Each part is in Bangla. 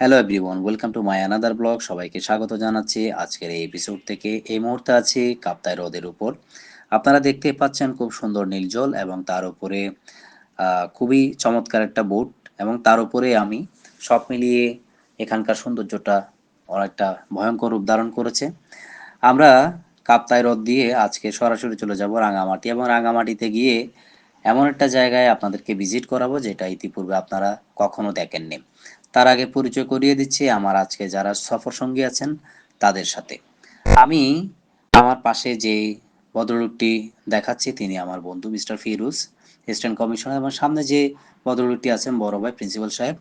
Hello everyone welcome to my another blog সবাইকে স্বাগত জানাচ্ছি। আজকের এই এপিসোড থেকে এই মুহূর্তে আছি কাপ্তাই হ্রদের উপর। আপনারা দেখতে পাচ্ছেন খুব সুন্দর নীল জল এবং তার উপরে খুবই চমৎকার একটা বোট এবং তার উপরে আমি সব মিলিয়ে এখানকার সৌন্দর্যটা অনেকটা ভয়ঙ্কর রূপ ধারণ করেছে। আমরা কাপ্তাই হ্রদ দিয়ে আজকে সরাসরি চলে যাব রাঙামাটি এবং রাঙামাটিতে গিয়ে এমন একটা জায়গায় আপনাদেরকে ভিজিট করাবো যেটা ইতিপূর্বে আপনারা কখনো দেখেননি। তার আগে পরিচয় করিয়ে দিচ্ছি আমার আজকে যারা সফর সঙ্গী আছেন তাদের সাথে। আমি আমার পাশে যে ভদ্রলোকটি দেখাচ্ছি তিনি আমার বন্ধু মিস্টার ফিরুজ, অ্যাসিস্ট্যান্ট কমিশনার এবং সামনে যে ভদ্রলোকটি আছেন বড় ভাই প্রিন্সিপাল সাহেব।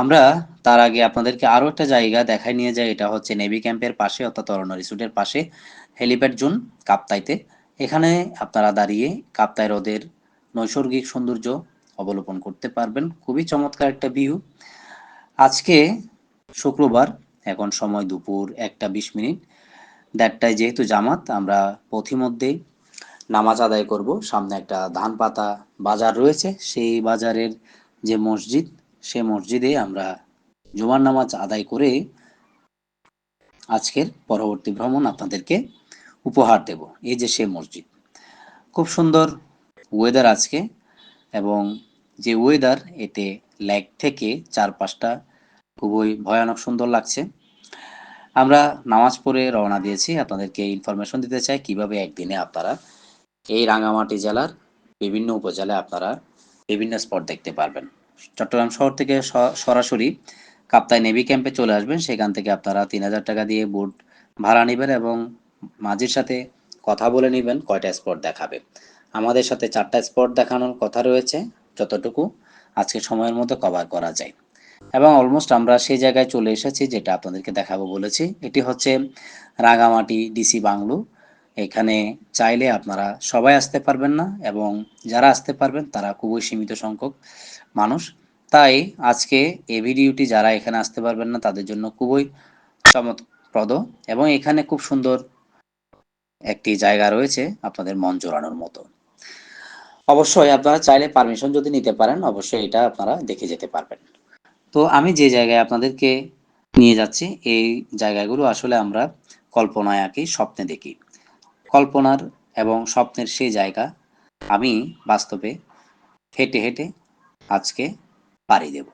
আমরা তার আগে আপনাদেরকে আরও একটা জায়গা দেখাই নিয়ে যাই, এটা হচ্ছে নেভি ক্যাম্পের পাশে, অর্থাৎ অরণ্য রিসোর্টের পাশে, হেলিপ্যাড জোন, কাপ্তাইতে। এখানে আপনারা দাঁড়িয়ে কাপ্তাই হ্রদের নৈসর্গিক সৌন্দর্য অবলোকন করতে পারবেন। খুবই চমৎকার একটা ভিউ। আজকে শুক্রবার, এখন সময় দুপুর একটা বিশ মিনিট। দেড়টায় যেহেতু জামাত, আমরা পথিমধ্যেই নামাজ আদায় করব। সামনে একটা ধান পাতা বাজার রয়েছে, সেই বাজারের যে মসজিদ, সে মসজিদে আমরা জুমার নামাজ আদায় করে আজকের পরবর্তী ভ্রমণ আপনাদেরকে উপহার দেব। এই যে সে মসজিদ। খুব সুন্দর ওয়েদার আজকে, এবং যে ওয়েদার এতে লেক থেকে চারপাশটা খুবই ভয়ানক সুন্দর লাগছে। আমরা নামাজ পড়ে রওনা দিয়েছি। আপনাদেরকে ইনফরমেশন দিতে চাই কীভাবে একদিনে আপনারা এই রাঙামাটি জেলার বিভিন্ন উপজেলায় আপনারা বিভিন্ন স্পট দেখতে পারবেন। চট্টগ্রাম শহর থেকে সরাসরি কাপ্তাই নেভি ক্যাম্পে চলে আসবেন। সেখান থেকে আপনারা তিন হাজার টাকা দিয়ে বোট ভাড়া নেবেন এবং মাঝির সাথে কথা বলে নেবেন কয়টা স্পট দেখাবে। আমাদের সাথে চারটা স্পট দেখানোর কথা রয়েছে। যতটুকু আজকে সময়ের মতো কভার করা যায়। এবং অলমোস্ট আমরা সেই জায়গায় চলে এসেছি যেটা আপনাদেরকে দেখাবো বলেছি। এটি হচ্ছে রাঙামাটি ডিসি বাংলো। এখানে চাইলে আপনারা সবাই আসতে পারবেন না এবং যারা আসতে পারবেন তারা খুবই সীমিত সংখ্যক মানুষ। তাই আজকে এই ভিডিওটি যারা এখানে আসতে পারবেন না তাদের জন্য খুবই চমৎপ্রদ এবং এখানে খুব সুন্দর একটি জায়গা রয়েছে আপনাদের মন জোড়ানোর মতো। অবশ্যই আপনারা চাইলে পারমিশন যদি নিতে পারেন, অবশ্যই এটা আপনারা দেখে যেতে পারবেন। তো আমি যে জায়গায় আপনাদেরকে নিয়ে যাচ্ছি, এই জায়গাগুলো আসলে আমরা কল্পনায় আঁকি, স্বপ্নে দেখি। কল্পনার এবং স্বপ্নের সেই জায়গা আমি বাস্তবে হেঁটে হেঁটে আজকে পাড়ি দেব।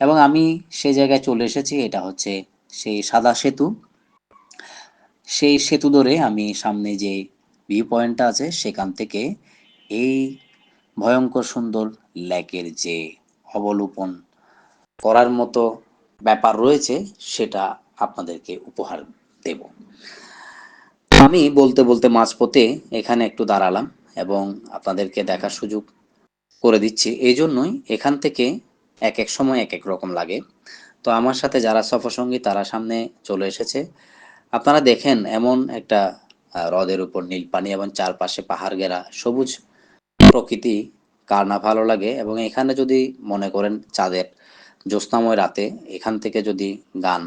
এবং আমি সেই জায়গায় চলে এসেছি, এটা হচ্ছে সেই সাদা সেতু। সেই সেতু ধরে আমি সামনে যে ভিউ পয়েন্টটা আছে, সেখান থেকে এই ভয়ঙ্কর সুন্দর লেকের যে অবলোপন করার মতো ব্যাপার রয়েছে, সেটা আপনাদেরকে উপহার দেব। আমি বলতে বলতে মাঝপথে এখানে একটু দাঁড়ালাম এবং আপনাদেরকে দেখার সুযোগ করে দিচ্ছি। এই জন্যই এখান থেকে এক এক সময় এক এক রকম লাগে। তো আমার সাথে যারা সফর সফরসঙ্গী, তারা সামনে চলে এসেছে। আপনারা দেখেন এমন একটা হ্রদের উপর নীল পানি এবং চারপাশে পাহাড় ঘেরা সবুজ প্রকৃতি কার না ভালো লাগে এবং এখানে যদি মনে করেন চাঁদের জ্যোৎস্নাময় রাতে এখান থেকে যদি গান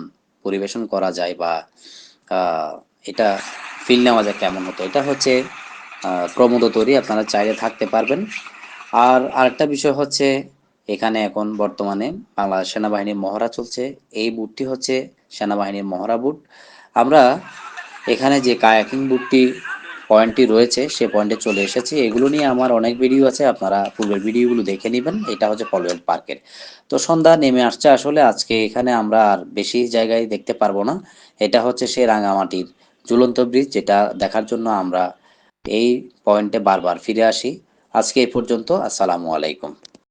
পরিবেশন করা যায় বা এটা ফিল নেওয়া যায় কেমন হতো? এটা হচ্ছে প্রমোদ তৈরি, আপনারা চাইলে থাকতে পারবেন। আর আরেকটা বিষয় হচ্ছে, এখানে এখন বর্তমানে বাংলাদেশ সেনাবাহিনীর মহড়া চলছে। এই বুটটি হচ্ছে সেনাবাহিনীর মহড়া বুট। আমরা এখানে যে কায়াকিং বুটটি পয়েন্টটি রয়েছে, সে পয়েন্টে চলে এসেছি। এগুলো নিয়ে আমার অনেক ভিডিও আছে, আপনারা পূর্বের ভিডিওগুলো দেখে নেবেন। এটা হচ্ছে পলওয়েল পার্কের। তো সন্ধ্যা নেমে আসছে আসলে, আজকে এখানে আমরা আর বেশি জায়গায় দেখতে পারব না। এটা হচ্ছে সে রাঙামাটির ঝুলন্ত ব্রিজ যেটা দেখার জন্য আমরা এই পয়েন্টে বারবার ফিরে আসি। আজকে এই পর্যন্ত, আসসালামু আলাইকুম।